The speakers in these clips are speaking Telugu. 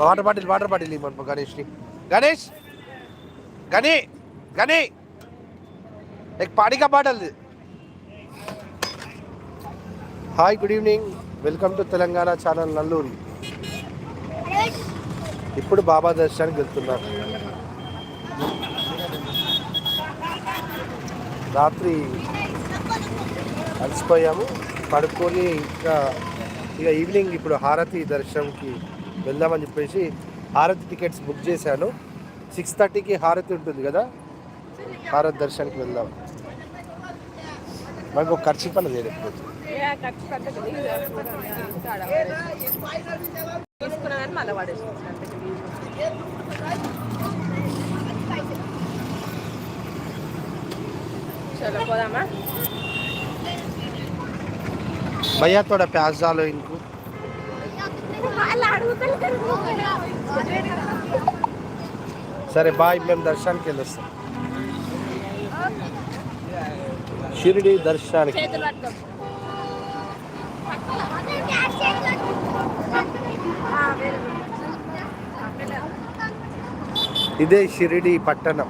వాటర్ బాటిల్ వాటర్ బాటిల్ ఇవ్వండి Ganesh Ganesh! Gani! Gani! Like పాడిగా bottle hi good evening. Welcome to Telangana channel Nalluru. ఇప్పుడు బాబా దర్శనానికి వెళ్తున్నారు రాత్రి అలసిపోయాము పడుకొని ఇంకా ఇక ఈవినింగ్ ఇప్పుడు హారతి దర్శనంకి వెళ్దామని చెప్పేసి హారతి టికెట్స్ బుక్ చేశాను. సిక్స్ థర్టీకి హారతి ఉంటుంది కదా? హారతి దర్శనానికి వెళ్దాం. మనకు ఒక ఖర్చు పని లేదు చలో పోదామా? भैया थोड़ा प्याज डालो इनको సరే బాయ్ మేము దర్శనానికి వెళ్ళొస్తాం షిరిడి దర్శనానికి చేతులు పట్టుకో ఇదే షిరిడి పట్టణం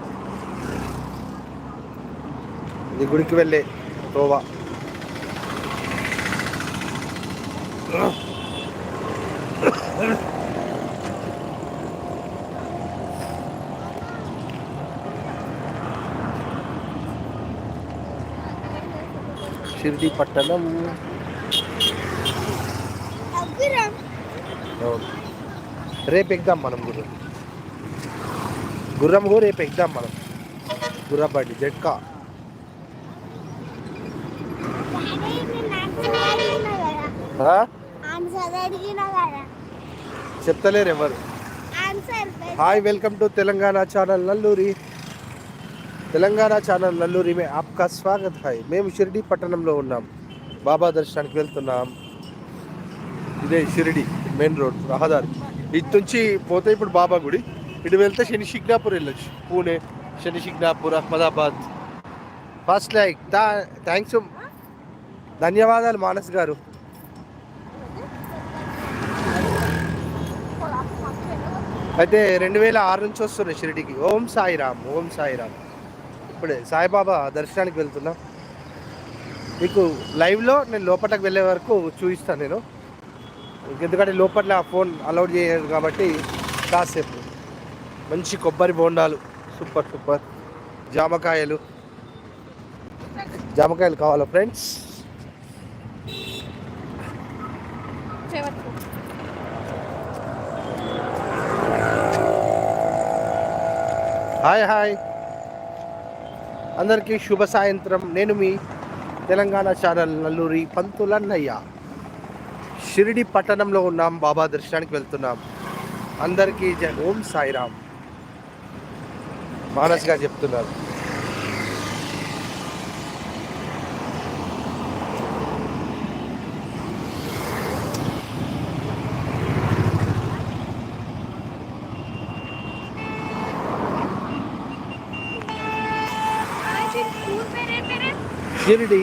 ఇది గుడికి వెళ్ళే తోవా షిరిడి పట్టణం. రేపు ఎగ్దాం మనం గుర్రం. గుర్రం కూడా రేపు ఎగ్దాం మనం. గుర్రబండి జట్కా చెప్తలేరు ఎవరు. Hi welcome to Telangana channel Nalluri. Telangana channel Nalluri మే ఆప్కా స్వాగత్ హాయ్ మేము షిరిడి పట్టణంలో ఉన్నాం. బాబా దర్శనానికి వెళ్తున్నాం. ఇదే షిరిడి మెయిన్ రోడ్ రహదారి. ఇటు నుంచి పోతే ఇప్పుడు బాబా గుడి. ఇటు వెళ్తే శని శిగ్నాపూర్ వెళ్ళొచ్చు. Pune Shani Shignapur Ahmedabad. First like thanks. ధన్యవాదాలు మానస్ గారు. అయితే రెండు వేల ఆరు నుంచి వస్తున్నాయి షిరిడికి. ఓం సాయిరామ్ ఓం సాయిరామ్. ఇప్పుడే సాయిబాబా దర్శనానికి వెళ్తున్నా. మీకు లైవ్లో నేను లోపలికి వెళ్ళే వరకు చూపిస్తాను నేను. ఎందుకంటే లోపల ఫోన్ అలౌడ్ చేయలేదు కాబట్టి కాసేపు. మంచి కొబ్బరి బోండాలు. సూపర్ సూపర్ జామకాయలు. జామకాయలు కావాలా ఫ్రెండ్స్ హాయ్ హాయ్ అందరికీ శుభ సాయంత్రం. నేను మీ తెలంగాణ ఛానల్ నల్లూరి పంతులన్నయ్య షిరిడి పట్టణంలో ఉన్నాం బాబా దర్శనానికి వెళ్తున్నాం. అందరికీ జై ఓం సాయిరామ్. మానస్గా చెప్తున్నారు. షిరిడి.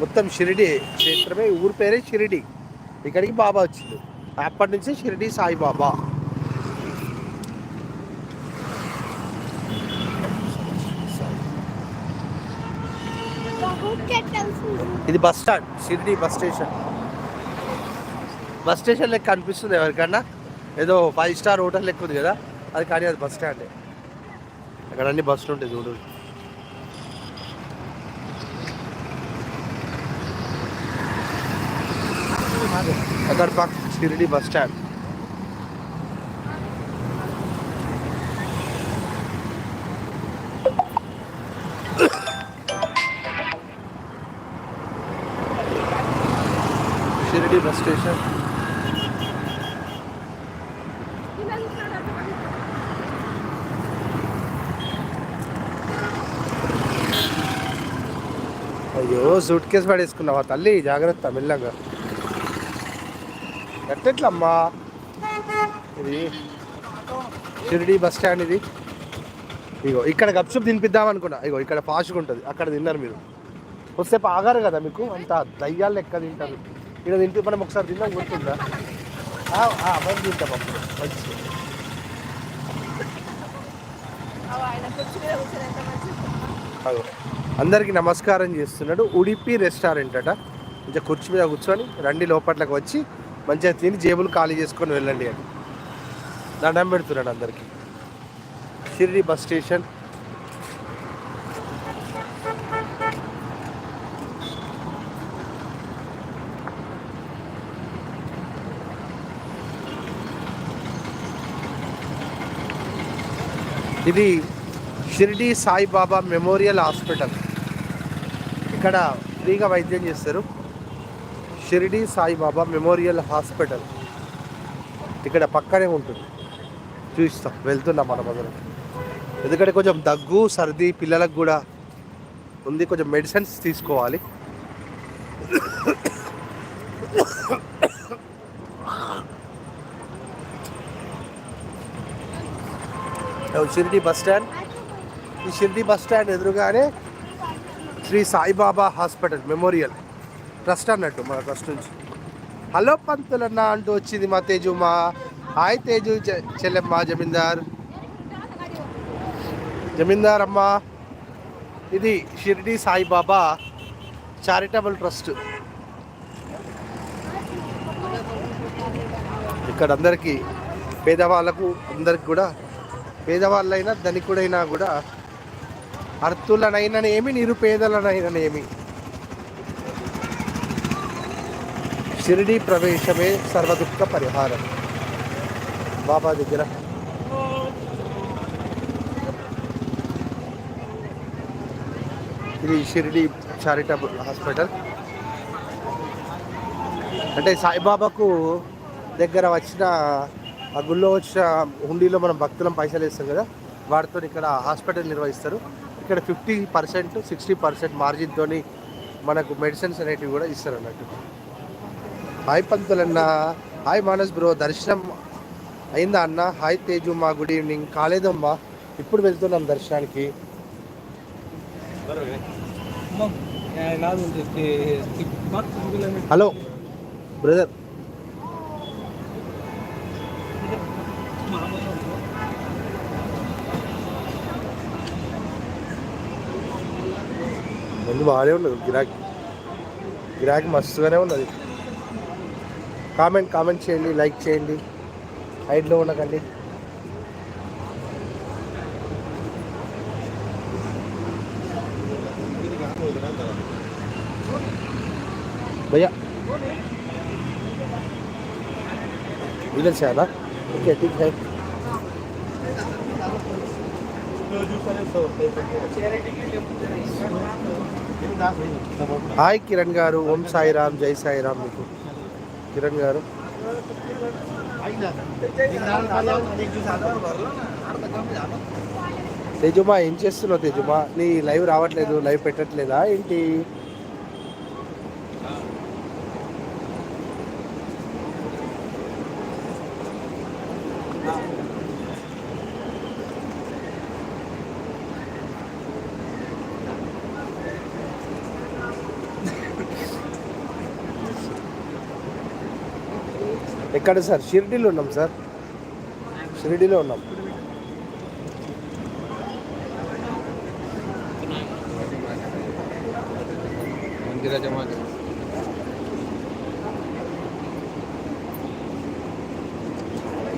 మొత్తం? షిరిడి క్షేత్రమే. ఊరి పేరే షిరిడి. ఇక్కడికి బాబా వచ్చింది అప్పటి నుంచి షిరిడి సాయిబాబా. ఇది bus stand. Shirdi bus station. Bus station లెక్క అనిపిస్తుంది ఎవరికన్నా. ఏదో ఫైవ్ స్టార్ హోటల్ లెక్క ఉంది కదా. అది కానీ అది బస్ స్టాండే. అక్కడ అన్ని బస్సులు ఉంటాయి చూడు. అక్కడ పక్క Shirdi bus stand Shirdi bus station అయ్యో సూట్ కేసు పడేసుకున్నావా తల్లి జాగ్రత్త మెల్లగా ఎట్టెట్లమ్మా? ఇది షిరిడి బస్ స్టాండ్ ఇది. ఇగో ఇక్కడ గప్చుప్ తినిపిద్దాం అనుకున్నా. ఇగో ఇక్కడ ఫాస్ట్గా ఉంటుంది. అక్కడ తిన్నారు మీరు. వస్తే ఆగారు కదా మీకు? అంత దయ్యాలు లెక్క తింటారు. ఇక్కడ తింటే మనం ఒకసారి తిన్నాం గుర్తుందా? ఆ, తింటాం అప్పుడు. మంచి అందరికీ నమస్కారం చేస్తున్నాడు. ఉడిపి రెస్టారెంట్ అట. కొంచెం కుర్చీ మీద కూర్చొని రండి లోపట్లకు వచ్చి మంచిగా తిని జేబులు ఖాళీ చేసుకొని వెళ్ళండి అని. దండం పెడుతున్నాడు అందరికీ. Shirdi bus station. ఇది షిరిడి సాయిబాబా మెమోరియల్ హాస్పిటల్. ఇక్కడ ఫ్రీగా వైద్యం చేస్తారు. Shirdi Saibaba memorial hospital. ఇక్కడ పక్కనే ఉంటుంది. చూస్తాం వెళ్తున్నాం మన మొదలు ఎందుకంటే కొంచెం దగ్గు సర్ది పిల్లలకు కూడా ఉంది. కొంచెం మెడిసిన్స్ తీసుకోవాలి. Shirdi bus stand. ఈ షిరిడి బస్ స్టాండ్ ఎదురుగానే Shri Saibaba hospital memorial. Trust అన్నట్టు మన ట్రస్ట్ నుంచి. హలో పంతులన్న అంటూ వచ్చింది మా తేజు మా హాయ్ తేజు చె- చెల్లెమ్మ జమీందార్. జమీందార్ అమ్మ ఇది షిరిడి సాయిబాబా చారిటబుల్ ట్రస్ట్ ఇక్కడ అందరికీ పేదవాళ్ళకు అందరికి కూడా పేదవాళ్ళైనా ధనికుడైనా కూడా అర్థులనైననేమి నిరుపేదలనైననేమి. షిరిడి ప్రవేశమే సర్వదుఃఖ పరిహారం. బాబా దగ్గర ఇది షిరిడి చారిటబుల్ హాస్పిటల్. అంటే సాయిబాబాకు దగ్గర వచ్చిన ఆ గుళ్ళో వచ్చిన హుండీలో మనం భక్తులం పైసలు వేస్తాం కదా వాటితో ఇక్కడ హాస్పిటల్ నిర్వహిస్తారు. ఇక్కడ ఫిఫ్టీ పర్సెంట్ సిక్స్టీ పర్సెంట్ మార్జిన్తో మనకు మెడిసిన్స్ అనేటివి కూడా ఇస్తారు అన్నట్టు హాయ్ పంతులన్న. హాయ్ మానస్ బ్రో దర్శనం అయిందా అన్న? హాయ్ తేజు మా గుడ్ ఈవినింగ్. కాలేదమ్మా. ఇప్పుడు వెళ్తున్నాం దర్శనానికి. Hello brother. ముందు బాగానే ఉన్నది గిరాకీ. గిరాకీ మస్తుగానే ఉన్నది. కామెంట్ కామెంట్ చేయండి లైక్ చేయండి హైడ్లో ఉండకండి भैया इधर से आना ठीक है ठीक है హాయ్ కిరణ్ గారు ఓం సాయిరామ్ జై సాయిరామ్ మీకు కిరణ్ గారు. తేజుమా ఏం చేస్తున్నావు తేజుమా? నీ లైవ్ రావట్లేదు లైవ్ పెట్టట్లేదా? ఏంటి? ఎక్కడ సార్ షిరిడీలో ఉన్నాం సార్ షిరిడీలో ఉన్నాం मंदिराच्या मागे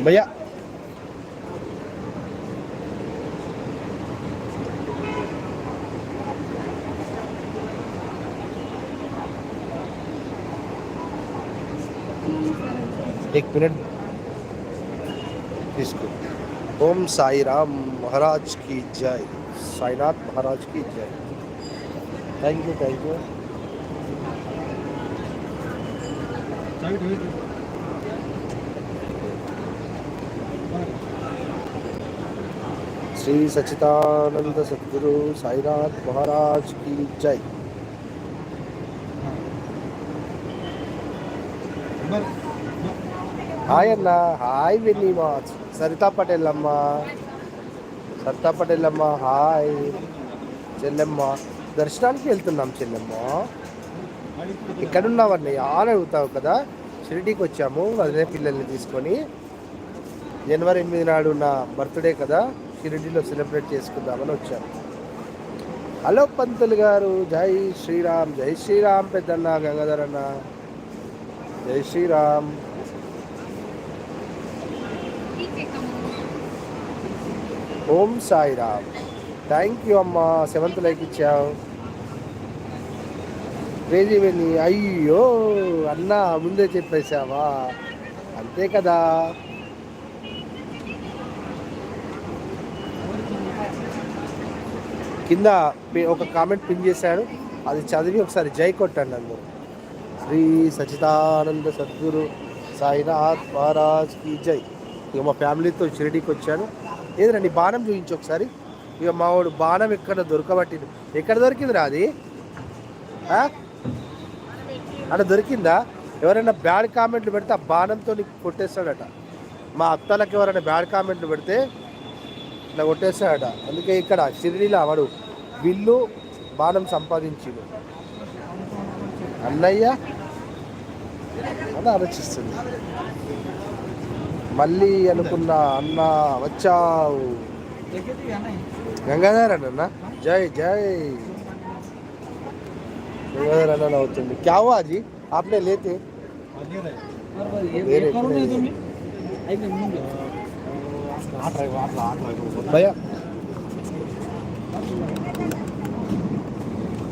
भैया एक मिनट। इसको। ओम साई राम महाराज की जय। साईनाथ महाराज की जय। Thank you thank you Shri Sachidanand Sadguru Sainath Maharaj की जय। హాయ్ అన్న. హాయ్ వెన్నీమా సరితా పటేల్ అమ్మ సరితా పటేల్ అమ్మ హాయ్. చెల్లెమ్మ. దర్శనానికి వెళ్తున్నాం చెల్లెమ్మ. ఎక్కడున్నావన్నయ్య ఆన్ అడుగుతావు కదా? షిరిడీకి వచ్చాము. వదిలే పిల్లల్ని తీసుకొని. జనవరి ఎనిమిది నాడు నా బర్త్డే కదా? షిరిడీలో సెలబ్రేట్ చేసుకుందామని వచ్చాము హలో పంతులు గారు. జై శ్రీరామ్. జై శ్రీరామ్ పెద్దన్న గంగాధరన్న. అన్న జై శ్రీరామ్. ఓం సాయిరామ్. థ్యాంక్ యూ అమ్మా. సెవెంత్ లైక్ ఇచ్చావు. క్రేజీ అయ్యో అన్నా ముందే చెప్పేశావా? అంతే కదా. కింద ఒక కామెంట్ పిన్ చేశాను అది చదివి ఒకసారి జై కొట్టండి అందరూ శ్రీ సచిదానంద సద్గురు సాయినాథ్ మహారాజ్కి జై. ఇక మా ఫ్యామిలీతో షిరిడీకి వచ్చాను ఏదిరా నీ బాణం చూపించు ఒకసారి. ఇక మా వాడు బాణం ఎక్కడ దొరకబట్టింది ఎక్కడ దొరికిందిరా అది? అక్కడ దొరికిందా? ఎవరైనా బ్యాడ్ కామెంట్లు పెడితే ఆ బాణంతో నీకు కొట్టేస్తాడట. మా అత్తలకు ఎవరైనా బ్యాడ్ కామెంట్లు పెడితే ఇట్లా కొట్టేస్తాడట. అందుకే ఇక్కడ షిరిడీలో వాడు బిల్లు బాణం సంపాదించిండు. అన్నయ్య? అని ఆలోచిస్తుంది. మళ్ళీ అనుకున్న అన్న వచ్చావు గంగాధర్ అన్న జై జై. గంగాధర్ అన్న అవుతుంది క్యా అది ఆపనే లేతే.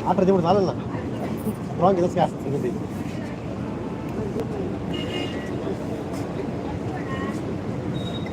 ఆటర్ దేవుడు రాలన్నా రాంగ్ ఇదస్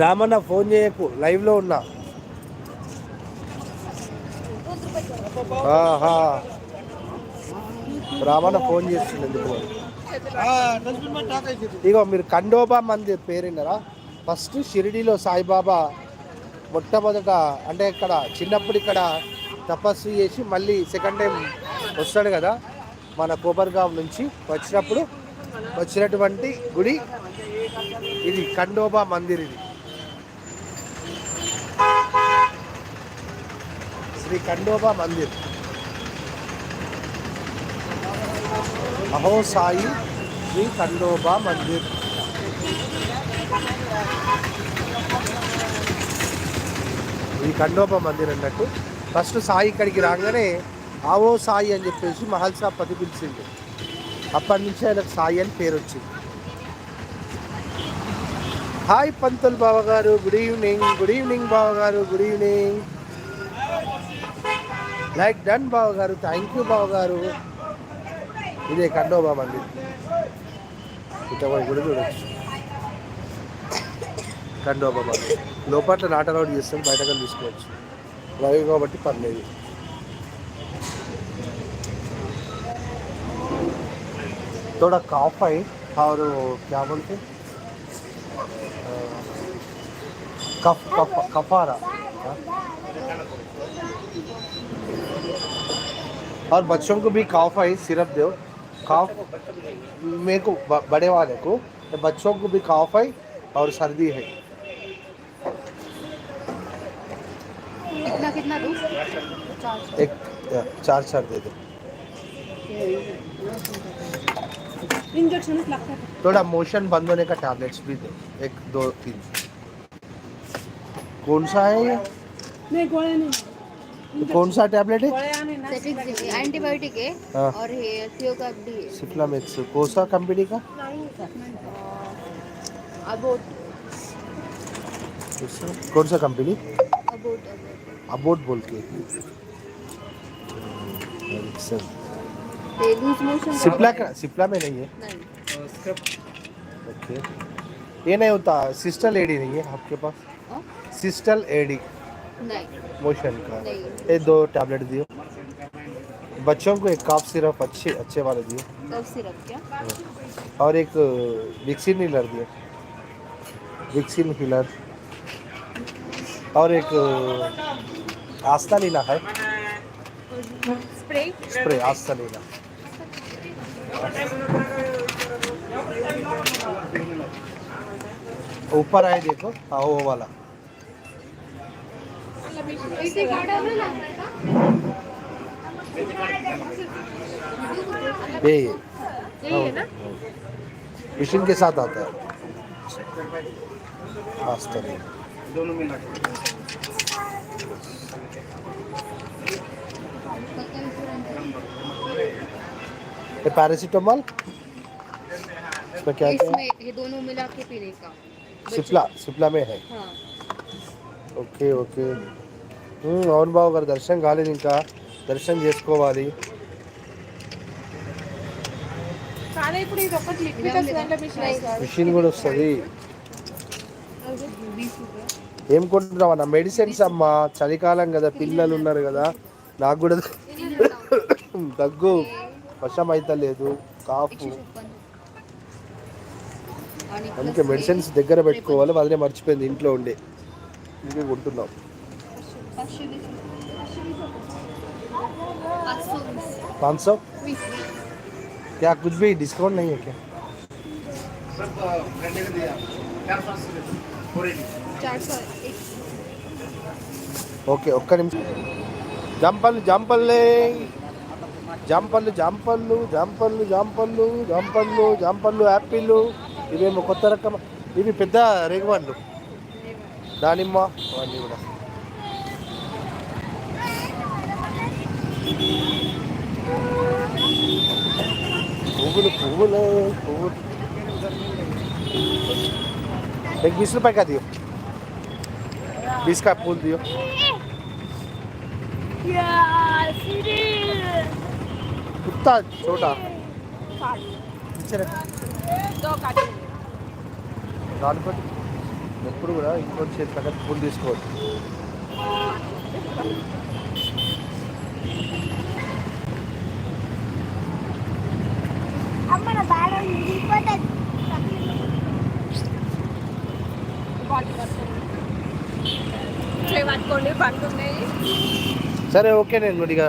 రామన్న ఫోన్ చేయకు లైవ్లో ఉన్నా. రామన్న ఫోన్ చేస్తుంది ఎందుకు? ఇగో మీరు కండోబా మంది పేరున్నారా? ఫస్ట్ షిరిడీలో సాయిబాబా మొట్టమొదట అంటే ఇక్కడ చిన్నప్పుడు ఇక్కడ తపస్సు చేసి మళ్ళీ సెకండ్ టైం వస్తాడు కదా మన కోపర్గాం నుంచి వచ్చినప్పుడు వచ్చినటువంటి గుడి ఇది కండోబా మందిర్ ఇది శ్రీ కండోబా మందిర్. అహో సాయి శ్రీ ఖండోబా మందిర్. ఇది ఖండోబా మందిర్ అన్నట్టు. ఫస్ట్ సాయి ఇక్కడికి రాగానే ఆవో సాయి అని చెప్పేసి మహల్ సాబ్ పతి పిలిచింది అప్పటి నుంచి ఆయనకు సాయి అని పేరు వచ్చింది. హాయ్ పంతుల్ బావ గారు గుడ్ ఈవినింగ్ గుడ్ ఈవినింగ్ బావ గారు గుడ్ ఈవినింగ్. లైక్ డన్ బావ గారు థ్యాంక్ యూ బావ గారు ఇదే ఖండోబా మందిర్ ఇట్లా పోయి గుడి చూడొచ్చు ఖండోబా మందిర్ లోపల నాట్ అలౌడ్ చేస్తాం బయటకు తీసుకోవచ్చు రవి కాబట్టి పర్లేదు थोड़ा कॉफ है और क्या बोलते अ, कफ कफ कफारा और बच्चों को भी कॉफ है सिरप दो। कॉफ मेरे को बड़े वाले को बच्चों को भी कॉफ है और सर्दी है। कितना कितना दूँ? एक चार चार दे दो। इंजेक्शन लगता है। थोड़ा मोशन बंद होने का टैबलेट्स भी दो। एक दो तीन। कौन सा है ये? नहीं गोळे नहीं। कौन सा टैबलेट है? एंटीबायोटिक है हाँ। और ये का डी है। सिफ्लामेक्स कौन सा कंपनी का? अबोट कौन सा? कंपनी अबोट बोल के सिप्ला का सिप्ला में नहीं है? नहीं। ओके ये नहीं होता सिस्टल एडी नहीं है आपके पास? हाँ? सिस्टल एडी नहीं। मोशन का। ये दो टैबलेट दियो। बच्चों को एक काफ सिरप अच्छे अच्छे वाले दियो। कफ सिरप क्या? और एक विक्सिन हीलर दिए विक्सिन हीलर और एक आस्था लीला है। स्प्रे स्प्रे आस्था लीला। ऊपर आए देखो हाँ वो वाला। ये ये। हाँ। ना? मशीन के साथ आता है। मास्टर तो दोनों में ये पैरासीटामोल इसमें क्या है? ये दोनों मिला के पीने का। सिप्ला सिप्ला में है। हाँ। Okay okay. అవును బాబు గారు దర్శనం కాలేదు ఇంకా. దర్శనం చేసుకోవాలి. మిషన్ కూడా వస్తుంది. ఏం కొంటున్నావు అన్న? మెడిసిన్స్ అమ్మా. చలికాలం కదా పిల్లలు ఉన్నారు కదా. నాకు కూడా దగ్గు. వర్షం అయితే లేదు. కాఫ్. అందుకే మెడిసిన్స్ దగ్గర పెట్టుకోవాలి. అదే మర్చిపోయింది ఇంట్లో ఉండే. ఇంకే కొంటున్నాం. पाचशे वीस पाचशे वीस पाँच सौ वीस क्या कुछ भी डिस्काउंट नहीं है क्या चार सौ एक ఓకే ఒక్క నిమిషం జంపల్లు జంపల్లే జంపల్లు జంపల్లు జంపల్లు జంపల్లు జంపల్లు జంపల్లు యాపిల్ ఇవేమో కొత్త రకం ఇవి పెద్ద రేగవండ్లు దానిమ్మ అవన్నీ కూడా పువ్వులు పువ్వులే పువ్వులు एक बीस रुपए का दियो बीस का फूल दियो कुत्ता छोटा पीछे रख దానికోటి ఎప్పుడు కూడా ఇంకో చేతి దగ్గర పూలు తీసుకోవచ్చు సరే ఓకే నేను ఇక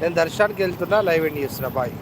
నేను దర్శనానికి వెళ్తున్నా లైవ్ ఎండ్ చేస్తున్నా బాయ్.